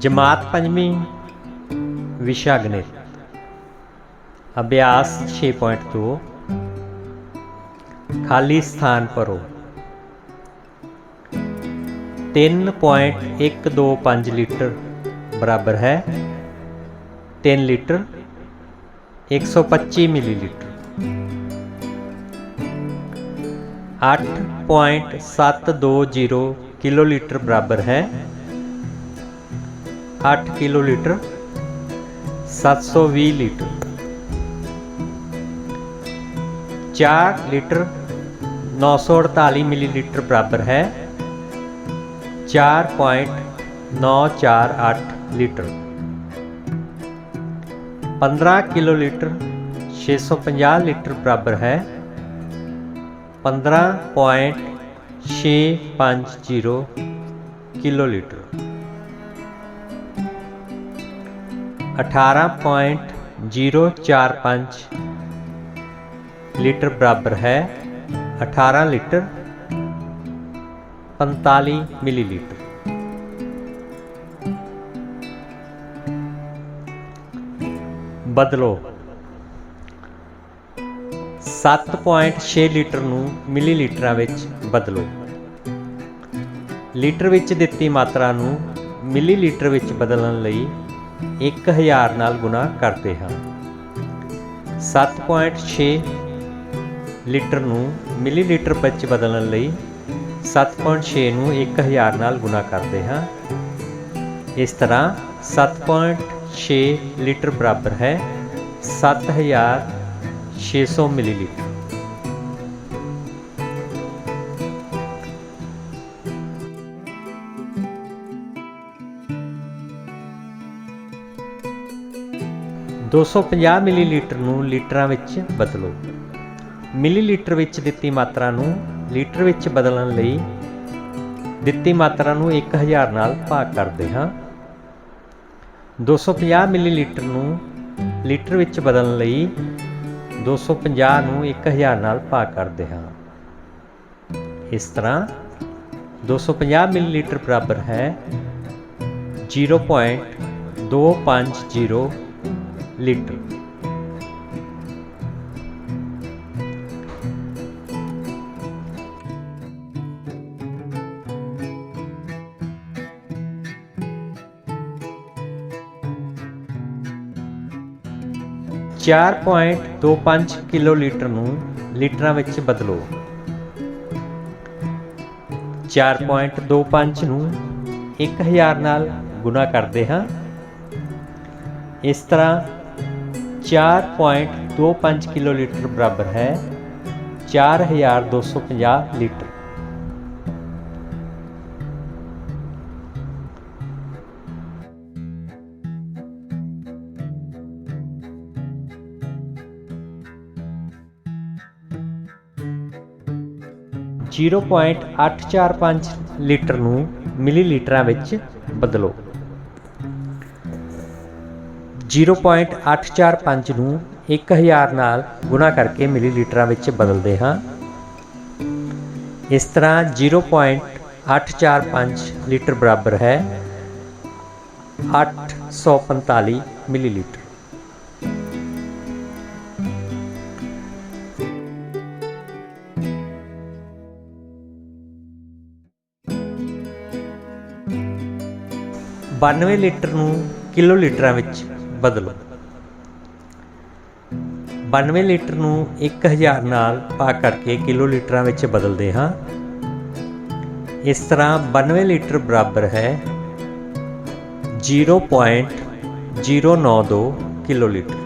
जमात पंजी विशा गणित अभ्यास 6.2 खाली स्थान भरो 3.125 लीटर बराबर है। तीन लीटर 125 मिलीलीटर। 8.720 किलोलीटर बराबर है। ਕਿਲੋਲੀਟਰ ਬਰਾਬਰ ਹੈ 8 ਕਿਲੋਲੀਟਰ 720 ਲੀਟਰ 4 ਲੀਟਰ 948 ਮਿਲੀਲੀਟਰ ਬਰਾਬਰ ਹੈ 4.948 ਲੀਟਰ 15 ਕਿਲੋਲੀਟਰ 650 ਲੀਟਰ ਬਰਾਬਰ ਹੈ 15.650 ਕਿਲੋਲੀਟਰ 18.045 ਲੀਟਰ ਬਰਾਬਰ ਹੈ। 18 ਲੀਟਰ 45 ਮਿਲੀਲੀਟਰ। ਬਦਲੋ। 7.6 ਲੀਟਰ ਨੂੰ ਮਿਲੀਲੀਟਰਾਂ ਵਿੱਚ ਬਦਲੋ। ਲੀਟਰ ਵਿੱਚ ਦਿੱਤੀ ਮਾਤਰਾ ਨੂੰ ਮਿਲੀਲੀਟਰ ਵਿੱਚ ਬਦਲਣ ਲਈ 1000 ਨਾਲ ਗੁਣਾ ਕਰਦੇ ਹਾਂ। 7.6 ਲੀਟਰ ਨੂੰ ਮਿਲੀਲੀਟਰ ਵਿੱਚ ਬਦਲਣ ਲਈ 7.6 ਨੂੰ 1000 ਨਾਲ ਗੁਣਾ ਕਰਦੇ ਹਾਂ। ਇਸ ਤਰ੍ਹਾਂ 7.6 ਲੀਟਰ ਬਰਾਬਰ ਹੈ। 7600 ਮਿਲੀਲੀਟਰ। ਦੋ ਸੌ ਪੰਜਾਹ ਮਿਲੀਲੀਟਰ ਨੂੰ ਲੀਟਰਾਂ ਵਿੱਚ ਬਦਲੋ। ਮਿਲੀਲੀਟਰ ਵਿੱਚ ਦਿੱਤੀ ਮਾਤਰਾ ਨੂੰ ਲੀਟਰ ਵਿੱਚ ਬਦਲਣ ਲਈ ਦਿੱਤੀ ਮਾਤਰਾ ਨੂੰ 1000 ਨਾਲ ਭਾਗ ਕਰਦੇ ਹਾਂ। 250 ਮਿਲੀਲੀਟਰ ਨੂੰ ਲੀਟਰ ਵਿੱਚ ਬਦਲਣ ਲਈ 250 ਨੂੰ 1000 ਨਾਲ ਭਾਗ ਕਰਦੇ ਹਾਂ। ਇਸ ਤਰ੍ਹਾਂ 250 ਮਿਲੀਲੀਟਰ ਬਰਾਬਰ ਹੈ 0.250 ਲੀਟਰ। ਚਾਰ ਪੁਆਇੰਟ ਦੋ ਪੰਜ ਕਿਲੋਲੀਟਰ ਨੂੰ ਲੀਟਰਾਂ ਵਿੱਚ ਬਦਲੋ। 4.25 ਨੂੰ 1000 ਨਾਲ ਗੁਣਾ ਕਰਦੇ ਹਾਂ। ਇਸ ਤਰ੍ਹਾਂ 4.25 ਕਿਲੋਲੀਟਰ ਬਰਾਬਰ ਹੈ। 4250 ਲੀਟਰ। ਜ਼ੀਰੋ ਪੁਆਇੰਟ ਅੱਠ ਚਾਰ ਪੰਜ ਲੀਟਰ ਨੂੰ ਮਿਲੀਲੀਟਰਾਂ ਵਿੱਚ ਬਦਲੋ। 0.845 ਨੂੰ 1000 ਨਾਲ ਗੁਣਾ ਕਰਕੇ ਮਿਲੀਲੀਟਰਾਂ ਵਿੱਚ ਬਦਲਦੇ ਹਾਂ। ਇਸ ਤਰ੍ਹਾਂ 0.845 ਲੀਟਰ ਬਰਾਬਰ ਹੈ। 845 ਮਿਲੀਲੀਟਰ। ਬਾਨਵੇਂ ਲੀਟਰ ਨੂੰ ਕਿਲੋ ਲੀਟਰਾਂ ਵਿੱਚ ਬਦਲੋ। 92 ਲੀਟਰ ਨੂੰ 1000 ਨਾਲ ਭਾਗ ਕਰਕੇ ਕਿਲੋ ਲੀਟਰਾਂ ਵਿੱਚ ਬਦਲਦੇ ਹਾਂ। ਇਸ ਤਰ੍ਹਾਂ 92 ਲੀਟਰ ਬਰਾਬਰ ਹੈ 0.092 ਕਿਲੋ ਲੀਟਰ